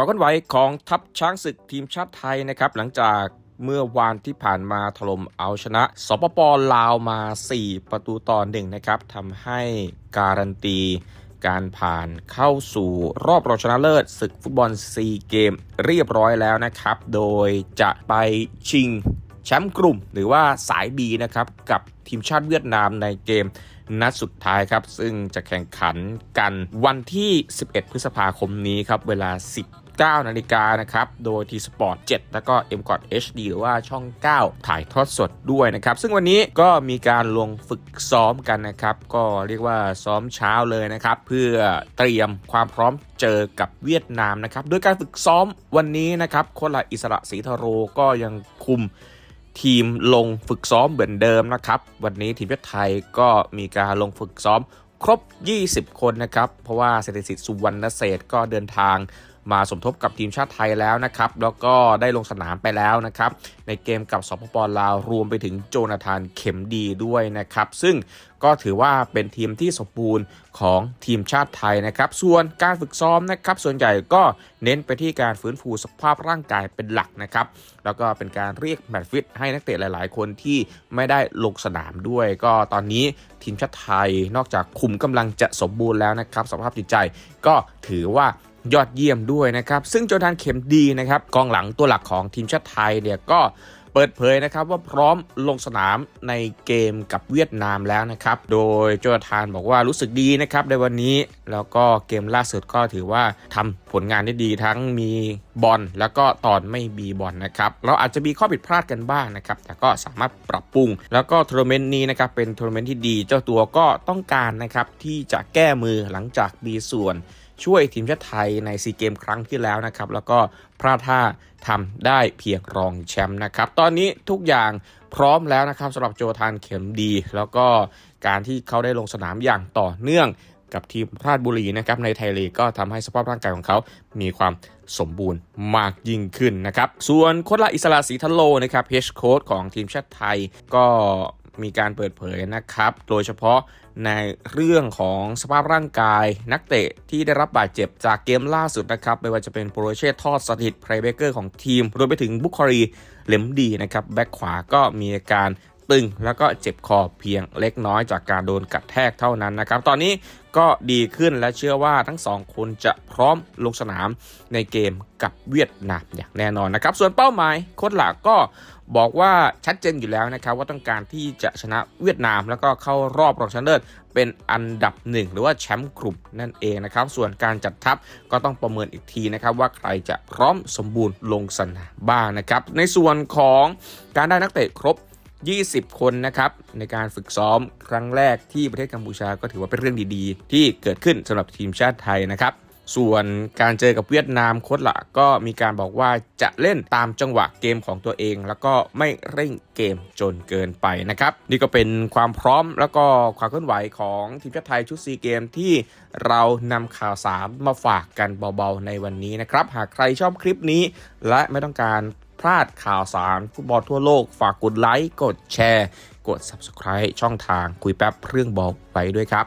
ความเคลื่อนไหวของทัพช้างศึกทีมชาติไทยนะครับหลังจากเมื่อวานที่ผ่านมาถล่มเอาชนะ สปปลาวมา 4 ประตูต่อหนึ่งนะครับทำให้การันตีการผ่านเข้าสู่รอบรองชนะเลิศศึกฟุตบอลซีเกมเรียบร้อยแล้วนะครับ โดยจะไปชิงแชมป์กลุ่มหรือว่าสาย B นะครับกับทีมชาติเวียดนามในเกมนัดสุดท้ายครับ ซึ่งจะแข่งขันกันวันที่ 11 พฤษภาคมนี้ครับ เวลา 19 นาฬิกานะครับ โดยทีสปอร์ต7แล้วก็ m c o t HD หรือว่าช่อง 9 ถ่ายทอดสดด้วยนะครับ ซึ่งวันนี้ก็มีการลงฝึกซ้อมกันนะครับ ก็เรียกว่าซ้อมเช้าเลยนะครับ เพื่อเตรียมความพร้อมเจอกับเวียดนามนะครับ โดยการฝึกซ้อมวันนี้นะครับโคนละอิสระศรีทโรก็ยังคุมทีมลงฝึกซ้อมเหมือนเดิมนะครับ วันนี้ทีมชาติไทยก็มีการลงฝึกซ้อมครบ 20 คนนะครับ เพราะว่าเศรษฐศิษย์สุวรรณเศษก็เดินทาง มาสมทบกับทีมชาติไทยแล้วนะครับแล้วก็ได้ลงสนามไปแล้วนะครับในเกมกับสปปลาวรวมไปถึงโจนาธานเข็มดีด้วยนะครับซึ่งก็ถือว่าเป็นทีมที่สมบูรณ์ของทีมชาติไทยนะครับส่วนการฝึกซ้อมนะครับส่วนใหญ่ก็เน้นไปที่การฟื้นฟูสภาพร่างกายเป็นหลักนะครับแล้วก็เป็นการเรียกแมตช์ฟิตให้นักเตะหลาย ๆ คนที่ไม่ได้ลงสนามด้วย ก็ตอนนี้ทีมชาติไทยนอกจากคุมกำลังจะสมบูรณ์แล้วนะครับสภาพจิตใจก็ถือว่า ยอดเยี่ยมด้วยนะครับ ซึ่งโจทานเข็มดีนะครับกองหลังตัวหลักของทีมชาติไทยเนี่ยก็เปิดเผยนะครับว่าพร้อมลงสนามในเกมกับเวียดนามแล้วนะครับ โดยโจทานบอกว่ารู้สึกดีนะครับในวันนี้ แล้วก็เกมล่าสุดก็ถือว่าทำผลงานได้ดีทั้งมีบอลแล้วก็ตอนไม่มีบอลนะครับ เราอาจจะมีข้อผิดพลาดกันบ้างนะครับ แต่ก็สามารถปรับปรุง แล้วก็ทัวร์เมนต์นี้นะครับเป็นทัวร์เมนต์ที่ดี เจ้าตัวก็ต้องการนะครับที่จะแก้มือหลังจากมีส่วน ช่วยทีมชาติไทยในซีเกมครั้งที่แล้วนะครับ แล้วก็พลาดท่าทำได้เพียงรองแชมป์นะครับ ตอนนี้ทุกอย่างพร้อมแล้วนะครับสำหรับโจทานเข็มดี แล้วก็การที่เขาได้ลงสนามอย่างต่อเนื่องกับทีมราชบุรีนะครับในไทยลีกก็ทำให้สภาพร่างกายของเขามีความสมบูรณ์มากยิ่งขึ้นนะครับ ส่วนโค้ชละอิสระศรีทะโลนะครับเฮชโค้ชของทีมชาติไทยก็ มีการเปิดเผยนะครับ โดยเฉพาะในเรื่องของสภาพร่างกาย นักเตะที่ได้รับบาดเจ็บจากเกมล่าสุดนะครับ ไม่ว่าจะเป็นโปรเชตทอดสถิตไพรเบเกอร์ของทีม รวมไปถึงบุคอรีเลมดีนะครับ แบ็กขวาก็มีอาการ ตึงแล้วก็เจ็บคอเพียงเล็กน้อยจากการโดนกัดแทกเท่านั้นนะครับ ตอนนี้ก็ดีขึ้นและเชื่อว่าทั้งสองคนจะพร้อมลงสนามในเกมกับเวียดนามอย่างแน่นอนนะครับ ส่วนเป้าหมายโค้ชหลักก็บอกว่าชัดเจนอยู่แล้วนะครับ ว่าต้องการที่จะชนะเวียดนามแล้วก็เข้ารอบรองชนะเลิศเป็นอันดับหนึ่งหรือว่าแชมป์กลุ่มนั่นเองนะครับ ส่วนการจัดทัพก็ต้องประเมินอีกทีนะครับ ว่าใครจะพร้อมสมบูรณ์ลงสนามบ้างนะครับ ในส่วนของการได้นักเตะครบ 20 คนนะครับในการฝึกซ้อมครั้งแรกที่ประเทศกัมพูชาก็ถือว่าเป็นเรื่องดีๆ ที่เกิดขึ้นสำหรับทีมชาติไทยนะครับ ส่วนการเจอกับเวียดนามโค้ชละก็มีการบอกว่าจะเล่นตามจังหวะเกมของตัวเอง แล้วก็ไม่เร่งเกมจนเกินไปนะครับ นี่ก็เป็นความพร้อมแล้วก็ความเคลื่อนไหวของทีมชาติไทยชุดซีเกมที่เรานำข่าวสารมาฝากกันเบาๆในวันนี้นะครับ หากใครชอบคลิปนี้ และไม่ต้องการ พลาดข่าวสารฟุตบอลทั่วโลก ฝากกดไลค์ กดแชร์ กด Subscribe ช่องทางคุยแป๊บเรื่องบอลไปด้วยครับ